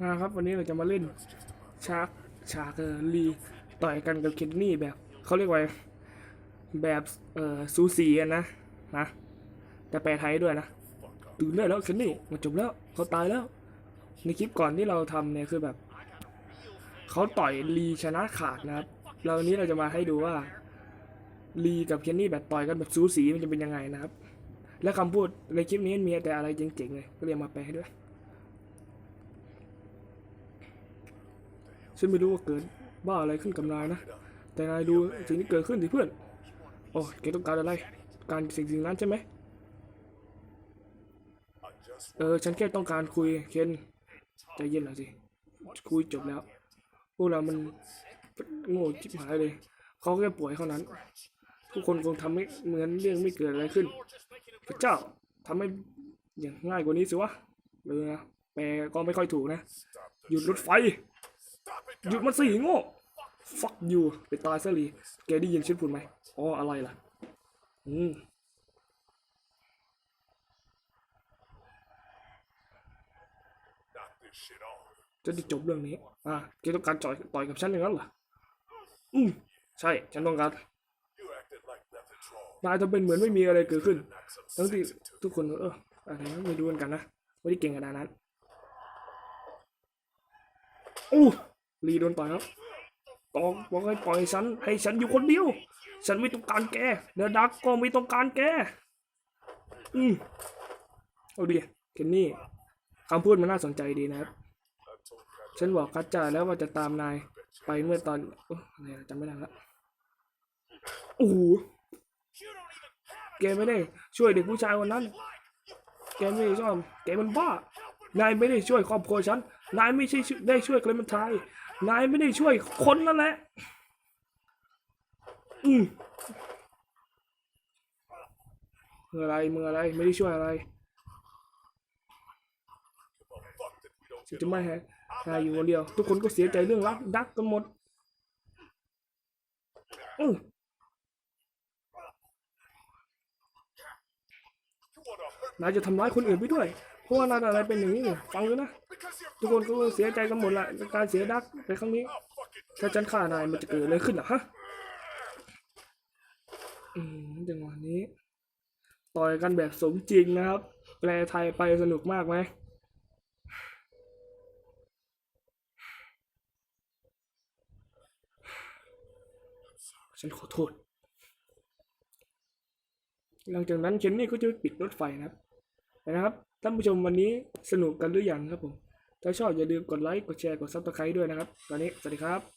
นะครับวันนี้เราจะมาเล่นชาร์กชาร์กเออรีต่อยกันกับเคนนี่แบบเขาเรียกว่าแบบเอ่อซูซีนะนะแต่แปลไทยด้วยนะตื่นได้แล้วเคนนี่มันจบแล้วเขาตายแล้ว ในคลิปก่อนที่เราทำเนี่ยคือแบบเขาต่อยลีชนะขาดนะครับแล้ววันนี้เราจะมาให้ดูว่าลีกับเคนนี่แบบต่อยกันแบบซูสีมันจะเป็นยังไงนะครับ และคำพูดในคลิปนี้มีแต่อะไรเจ๋งๆเลยก็เลยเอามาแปลให้ด้วย ฉันไม่รู้ว่าเกิดบ้าอะไรขึ้นกับนายนะ แต่นายดูสิ่งที่เกิดขึ้นสิเพื่อน โอ้แกต้องการอะไร การสิ่งสิ่งนั้นใช่ไหมเออ ฉันแค่ต้องการคุยเคนใจเย็นหน่อยสิ คุยจบแล้ว พวกเรามันโง่ชิบหายเลย เขาแค่ป่วยเท่านั้น ทุกคนคงทำให้เหมือนเรื่องไม่เกิดอะไรขึ้น พระเจ้าทำให้อย่างง่ายกว่านี้สิวะเออนะแปลก็ไม่ค่อยถูกนะ หยุดรถไฟ หยุดมันสิโง่ fuck you ไปตายซะลีแกได้ยินฉันพูดไหมอ๋ออะไรล่ะ อืมจะได้จบเรื่องนี้ อะแกต้องการจ่อยต่อยกับฉันอย่างนั้นเหรอ อืมใช่ ฉันต้องการนายทำเป็นเหมือนไม่มีอะไรเกิดขึ้น ทั้งที่ทุกคนเอออะไรนะไม่รู้เหมือนกันนะ ไม่ได้เก่งขนาดนั้นอู้ ลีโดนต่อยครับตองบอกให้ปล่อยฉัน ให้ฉันอยู่คนเดียว ฉันไม่ต้องการแกเดอะดักก็ไม่ต้องการแกอืมเอาดิเคนนี่คำพูดมันน่าสนใจดีนะครับ ฉันบอกคัจจาแล้วว่าจะตามนายไปเมื่อตอนอ้ออะไรจำไม่ได้ละโอ้โหแกไม่ได้ช่วยเด็กผู้ชายคนนั้น แกไม่ชอบ แกมันบ้า นายไม่ได้ช่วยครอบครัวฉัน นายไม่ใช่ได้ช่วยเคลมันไทย นายไม่ได้ช่วยคนนั่นแหละอืมมืออะไรมืออะไร ไม่ได้ช่วยอะไรฉันจะไม่ให้นายอยู่คนเดียว ทุกคนก็เสียใจเรื่องรักดักกันหมดอือ นายจะทำร้ายคนอื่นไปด้วย เพราะว่านายอะไรเป็นอย่างนี้เนี่ยฟังดูนะ ทุกคนก็เสียใจกันหมดแหละการเสียดักในครั้งนี้ ถ้าฉันฆ่านายมันจะเกิดอะไรขึ้นอะฮะ อืมจังหวะนี้ ต่อยกันแบบสมจริงนะครับ แปลไทยไปสนุกมากไหมฉันขอโทษ หลังจากนั้นเคนนี่ก็จะปิดรถไฟนะครับนะครับท่านผู้ชมวันนี้สนุกกันหรือยังครับผม ถ้าชอบอย่าลืมกดไลค์ กดแชร์ กดซับสไครต์ด้วยนะครับ ตอนนี้ สวัสดีครับ